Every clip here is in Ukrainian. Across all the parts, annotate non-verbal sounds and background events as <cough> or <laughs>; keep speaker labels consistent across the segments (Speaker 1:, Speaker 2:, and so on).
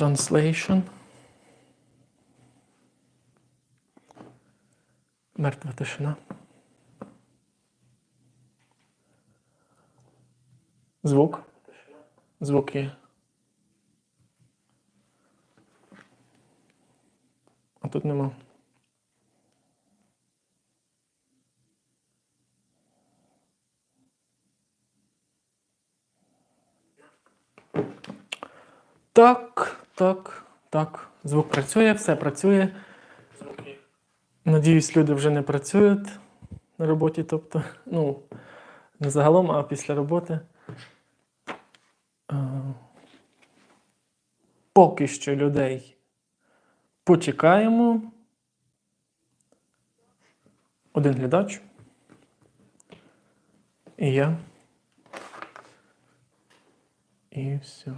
Speaker 1: Translation. Мертва тишина. Звук. Звук є. А тут нема. Так, так, так. Звук працює, все працює. Надіюсь, люди вже не працюють на роботі, тобто, ну, не загалом, а після роботи. Е, Поки що людей почекаємо. Один глядач. І я. І все.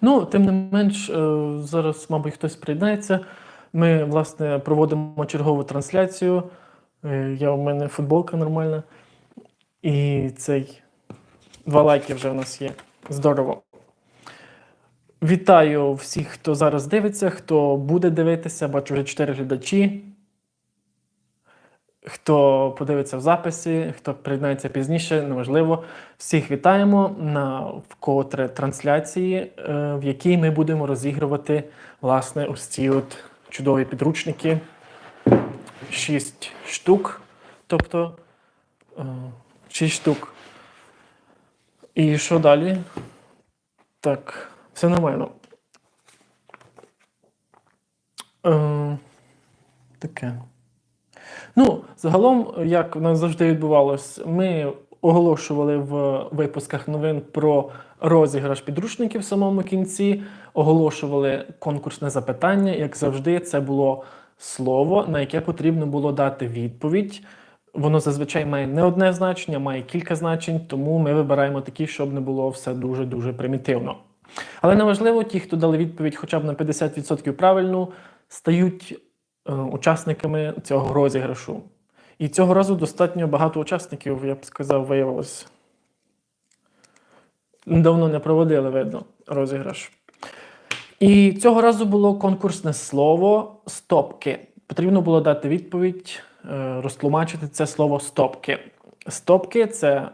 Speaker 1: Ну, тим не менш, е, зараз, мабуть, хтось приєднається. Ми, власне, проводимо чергову трансляцію. Е, Я у мене футболка нормальна. І цей два лайки вже у нас є. Здорово. Вітаю всіх, хто зараз дивиться, хто буде дивитися. Бачу вже чотири глядачі. Хто подивиться в записі, хто приєднається пізніше, неважливо. Всіх вітаємо на вкотре трансляції, е, в якій ми будемо розігрувати власне ось ці от чудові підручники. Шість штук. Тобто е, шість штук. І що далі? Так, все нормально. Е, таке. Ну, загалом, як в нас завжди відбувалось, ми оголошували в випусках новин про розіграш підручників в самому кінці, оголошували конкурсне запитання. Як завжди, це було слово, на яке потрібно було дати відповідь. Воно зазвичай має не одне значення, має кілька значень, тому ми вибираємо такі, щоб не було все дуже-дуже примітивно. Але неважливо, ті, хто дали відповідь хоча б на 50% правильну, стають учасниками цього розіграшу. І цього разу достатньо багато учасників, я б сказав, виявилось. Давно не проводили, видно, розіграш. І цього разу було конкурсне слово стопки. Потрібно було дати відповідь, е, розтлумачити це слово стопки. Стопки це,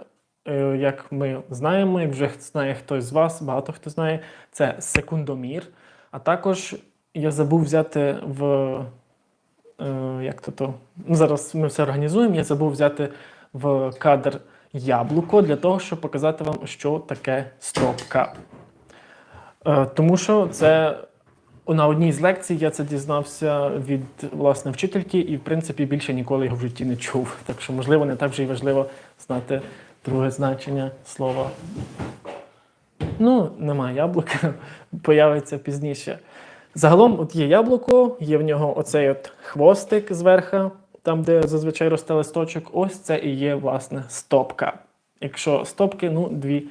Speaker 1: е, як ми знаємо, як вже знає хтось з вас, багато хто знає, це секундомір. А також я забув взяти в. Е, Як то то? Ну, зараз ми все організуємо. Я забув взяти в кадр яблуко для того, щоб показати вам, що таке стопка. Е, Тому що це на одній з лекцій я це дізнався від власне вчительки, і в принципі більше ніколи його в житті не чув. <laughs> Так що, можливо, не так вже й важливо знати друге значення слова. Ну, немає яблука, <laughs> появиться пізніше. Загалом, от є яблуко, є в нього оцей от хвостик зверху, там, де зазвичай росте листочок. Ось це і є, власне, стопка. Якщо стопки, ну, дві,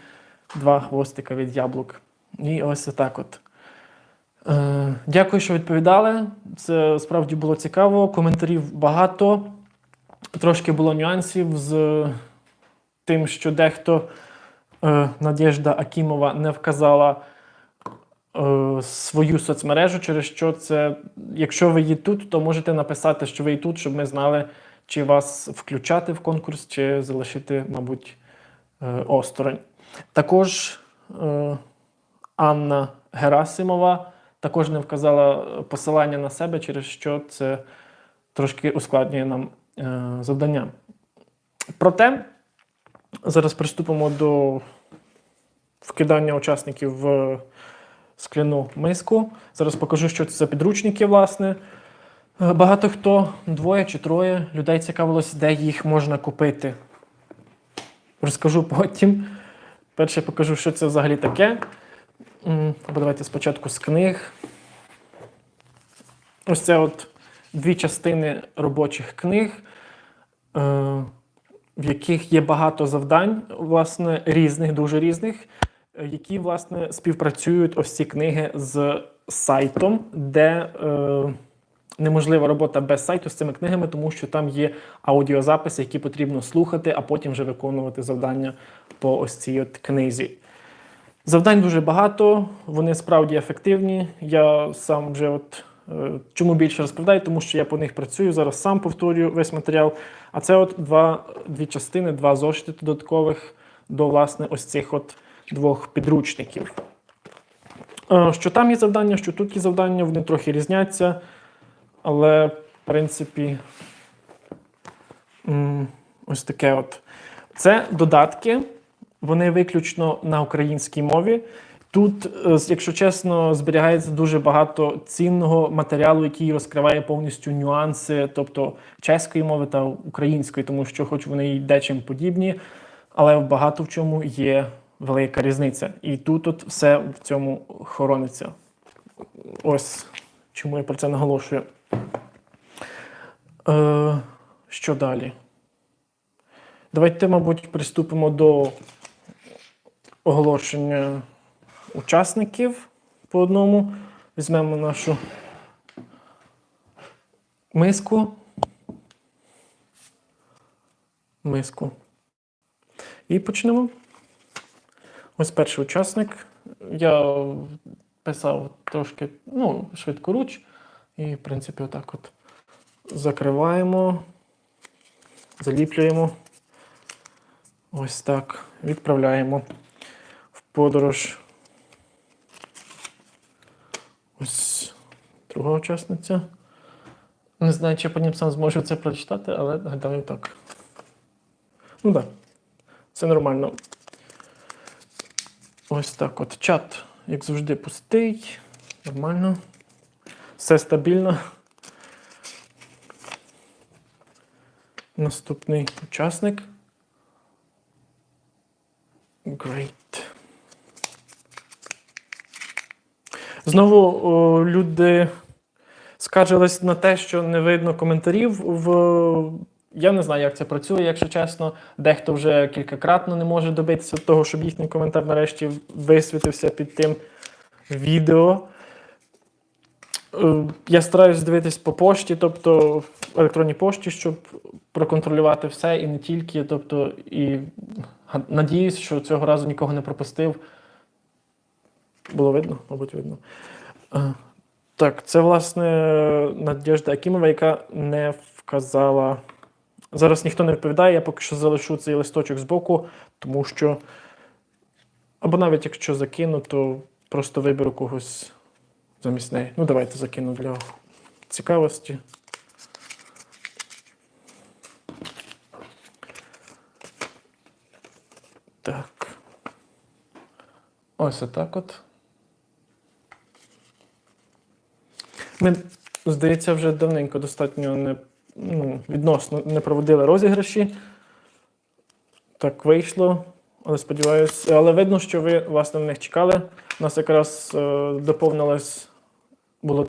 Speaker 1: два хвостика від яблук. І ось отак от. Е, дякую, що відповідали. Це справді було цікаво. Коментарів багато. Трошки було нюансів з тим, що дехто е, Надєжда Акімова не вказала свою соцмережу, через що це, якщо ви є тут, то можете написати, що ви є тут, щоб ми знали, чи вас включати в конкурс, чи залишити, мабуть, е, осторонь. Також е, Анна Герасимова також не вказала посилання на себе, через що це трошки ускладнює нам е, завдання. Проте зараз приступимо до вкидання учасників в скляну миску. Зараз покажу, що це за підручники, власне. Е, Багато хто, двоє чи троє людей цікавилось, де їх можна купити. Розкажу потім. Перше покажу, що це взагалі таке. Або давайте спочатку з книг. Ось це от дві частини робочих книг, е, в яких є багато завдань, власне, різних, дуже різних, які, власне, співпрацюють ось ці книги з сайтом, де е, неможлива робота без сайту з цими книгами, тому що там є аудіозаписи, які потрібно слухати, а потім вже виконувати завдання по ось цій от книзі. Завдань дуже багато, вони справді ефективні. Я сам вже от е, чому більше розповідаю, тому що я по них працюю. Зараз сам повторюю весь матеріал. А це от два, дві частини, два зошити додаткових до власне ось цих от двох підручників. Е, Що там є завдання, що тут є завдання, вони трохи різняться, але в принципі ось таке от. Це додатки, вони виключно на українській мові. Тут, е, якщо чесно, зберігається дуже багато цінного матеріалу, який розкриває повністю нюанси, тобто чеської мови та української, тому що, хоч вони й дечим подібні, але багато в чому є велика різниця. І тут от все в цьому хорониться. Ось чому я про це наголошую. Е, що далі? Давайте, мабуть, приступимо до оголошення учасників по одному. Візьмемо нашу миску. Миску. І почнемо. Ось перший учасник. Я писав трошки ну, швидкоруч. І, в принципі, отак от закриваємо, заліплюємо. Ось так. Відправляємо в подорож. Ось друга учасниця. Не знаю, чи я потім сам зможу це прочитати, але гадаю так. Ну так, да. все нормально. Ось так от. Чат, як завжди, пустий. Нормально. Все стабільно. Наступний учасник. Great. Знову о, люди скаржились на те, що не видно коментарів в. Я не знаю, як це працює, якщо чесно. Дехто вже кількакратно не може добитися того, щоб їхній коментар нарешті висвітився під тим відео. Е, Я стараюсь дивитись по пошті, тобто в електронній пошті, щоб проконтролювати все і не тільки. Тобто, і надіюсь, що цього разу нікого не пропустив. Було видно, мабуть, видно. Е, Так, це власне Надежда Акімова, яка не вказала. Зараз ніхто не відповідає, я поки що залишу цей листочок збоку, тому що. Або навіть якщо закину, то просто виберу когось замість неї. Ну, давайте закину для цікавості. Так. Ось отак от. Ми, здається, вже давненько достатньо не, ну, відносно не проводили розіграші. Так вийшло. Але сподіваюся, але видно, що ви власне на них чекали. У нас якраз е, доповнилось було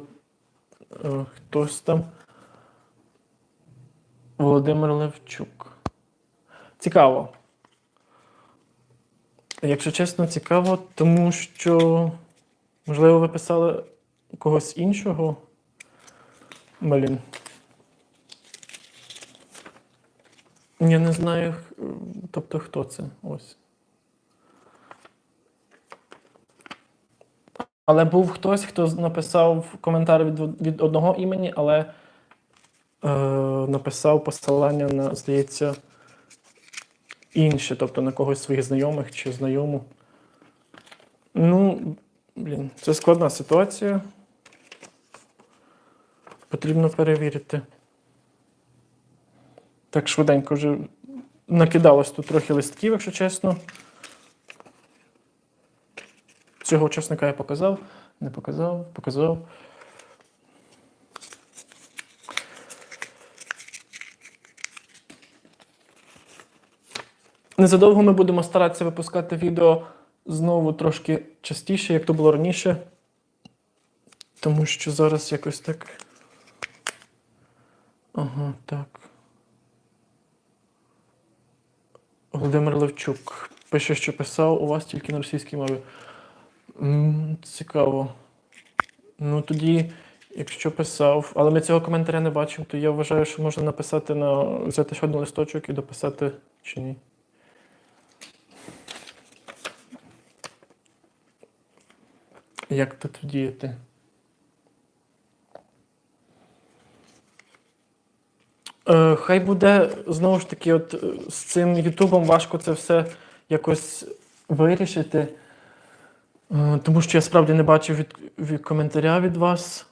Speaker 1: е, хтось там. Володимир Левчук. Цікаво. Якщо чесно, цікаво, тому що, можливо, ви писали когось іншого. Блін. Я не знаю, тобто хто це. Ось. Але був хтось, хто написав коментар від, від одного імені, але е, написав посилання на, здається, інше, тобто на когось своїх знайомих чи знайому. Ну, блін, це складна ситуація. Потрібно перевірити. Так швиденько вже накидалось тут трохи листків, якщо чесно. Цього учасника я показав, не показав, показав. Незадовго ми будемо старатися випускати відео знову трошки частіше, як то було раніше. Тому що зараз якось так. Ага, так. Володимир Левчук пише, що писав у вас тільки на російській мові. Цікаво. Ну тоді Якщо писав, але ми цього коментаря не бачимо, то я вважаю, що можна написати на взяти ще один листочок і дописати чи ні. Як тут діяти? Е, хай буде знову ж таки, от е, з цим Ютубом важко це все якось вирішити. Е, Тому що я справді не бачив від, від коментаря від вас.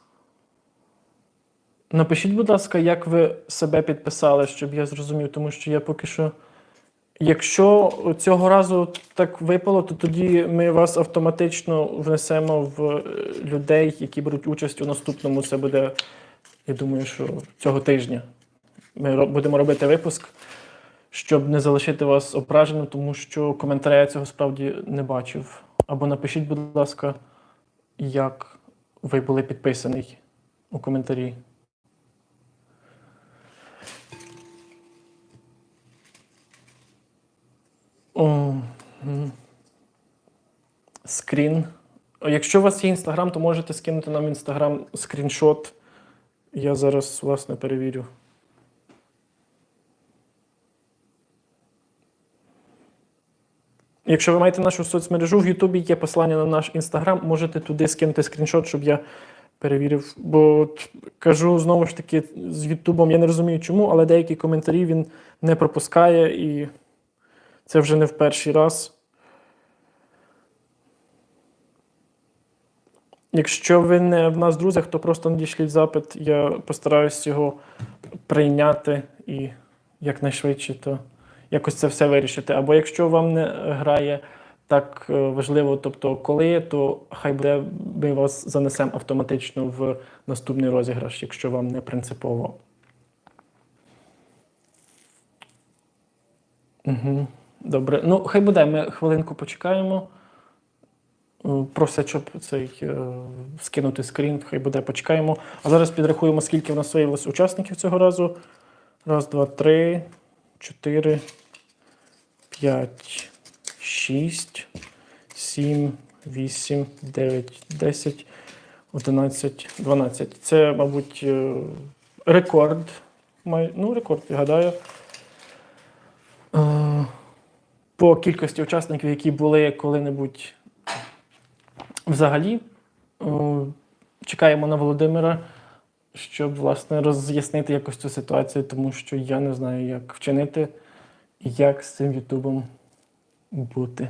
Speaker 1: Напишіть, будь ласка, як ви себе підписали, щоб я зрозумів, тому що я поки що. Якщо цього разу так випало, то тоді ми вас автоматично внесемо в людей, які беруть участь у наступному. Це буде, я думаю, що цього тижня. Ми будемо робити випуск, щоб не залишити вас ображеним, тому що коментаря я цього справді не бачив. Або напишіть, будь ласка, як ви були підписаний у коментарі. Скрін. Якщо у вас є інстаграм, то можете скинути нам інстаграм скріншот. Я зараз, власне, перевірю. Якщо ви маєте нашу соцмережу в Ютубі, є посилання на наш інстаграм, можете туди скинути скріншот, щоб я перевірив. Бо кажу знову ж таки, з Ютубом я не розумію чому, але деякі коментарі він не пропускає і це вже не в перший раз. Якщо ви не в нас в друзях, то просто надішліть запит. Я постараюсь його прийняти і якнайшвидше то якось це все вирішити. Або якщо вам не грає так е, важливо, тобто коли, то хай буде, ми вас занесемо автоматично в наступний розіграш, якщо вам не принципово. Угу. Добре. Ну, хай буде, ми хвилинку почекаємо. Е, щоб цей е, скинути скрін, хай буде, почекаємо. А зараз підрахуємо, скільки в нас виявилось учасників цього разу. Раз, два, три, чотири, п'ять, шість, сім, вісім, дев'ять, десять, одинадцять, дванадцять. Це, мабуть, е, рекорд. Ну, рекорд, я гадаю. Е, По кількості учасників, які були коли-небудь взагалі. Е, Чекаємо на Володимира, щоб власне роз'яснити якось цю ситуацію, тому що я не знаю, як вчинити і як з цим Ютубом бути.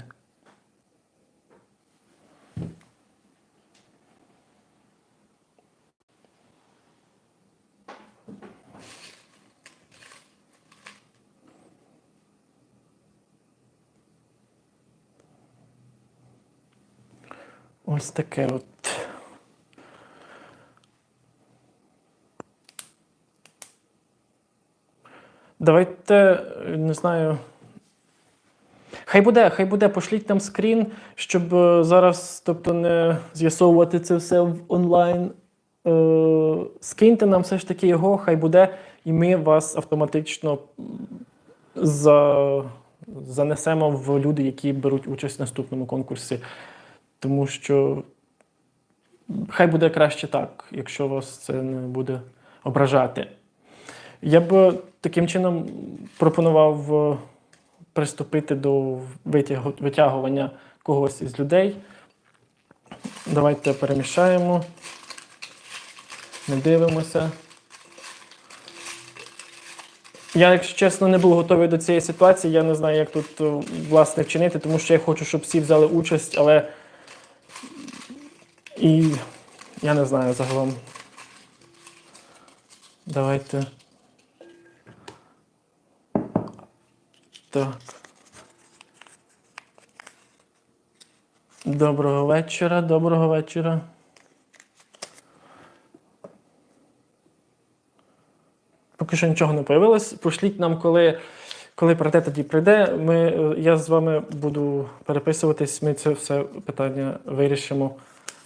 Speaker 1: Ось таке от. Давайте, е, не знаю. Хай буде, хай буде, пошліть нам скрін, щоб е, зараз, тобто, не з'ясовувати це все в онлайн. Е, скиньте нам все ж таки його, хай буде, і ми вас автоматично за, занесемо в люди, які беруть участь в наступному конкурсі. Тому що хай буде краще так, якщо вас це не буде ображати. Я б таким чином пропонував е, приступити до витягування когось із людей. Давайте перемішаємо. Не дивимося. Я, якщо чесно, не був готовий до цієї ситуації. Я не знаю, як тут е, власне вчинити, тому що я хочу, щоб всі взяли участь, але і я не знаю загалом. Давайте. Так. Доброго вечора, доброго вечора. Поки що нічого не появилось. Пошліть нам, коли, коли прийде, тоді прийде. Ми, е, я з вами буду переписуватись, ми це все питання вирішимо.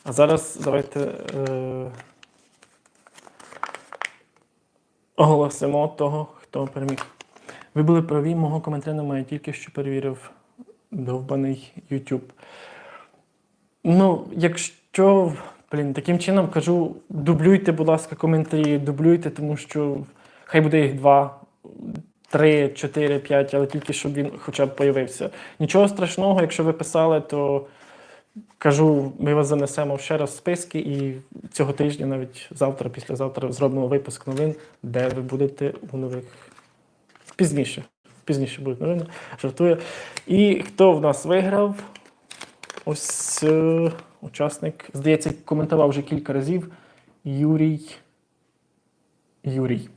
Speaker 1: А зараз давайте е, оголосимо того, хто переміг. Ви були праві, мого коментаря немає, тільки що перевірив довбаний YouTube. Ну, якщо Блін, таким чином кажу, дублюйте, будь ласка, коментарі, дублюйте, тому що хай буде їх два, три, чотири, п'ять, але тільки щоб він хоча б появився. Нічого страшного, якщо ви писали, то кажу, ми вас занесемо ще раз в списки, і цього тижня, навіть завтра, післязавтра, зробимо випуск новин, де ви будете у нових пізніше. Пізніше будуть новини. Жартую. І хто в нас виграв? Ось е, учасник, здається, коментував вже кілька разів. Юрій. Юрій.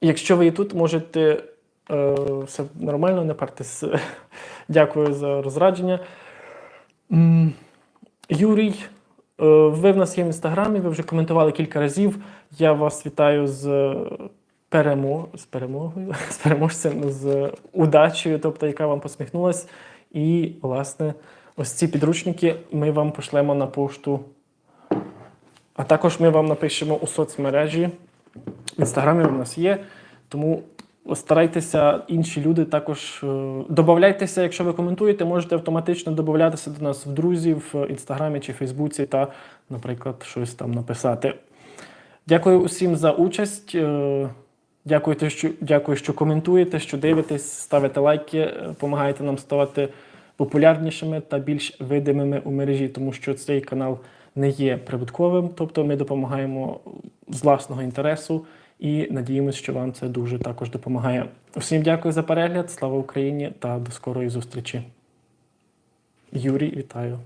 Speaker 1: Якщо ви і тут можете е, все нормально, не партись. <laughs> Дякую за розрадження. Юрій, е, ви в нас є в інстаграмі, ви вже коментували кілька разів. Я вас вітаю з е, перемо... з перемогою, <laughs> з переможцем, з удачею, тобто, яка вам посміхнулась. І, власне, ось ці підручники ми вам пошлемо на пошту. А також ми вам напишемо у соцмережі. В інстаграмі у нас є. Тому старайтеся, інші люди також е, додавайтеся, якщо ви коментуєте, можете автоматично додатися до нас в друзі в інстаграмі чи Фейсбуці та, наприклад, щось там написати. Дякую усім за участь. Е, Дякую, що, дякую, що коментуєте, що дивитесь, ставите лайки, е, допомагаєте нам ставати популярнішими та більш видимими у мережі, тому що цей канал не є прибутковим, тобто ми допомагаємо з власного інтересу і надіємося, що вам це дуже також допомагає. Всім дякую за перегляд, слава Україні та до скорої зустрічі. Юрій, вітаю.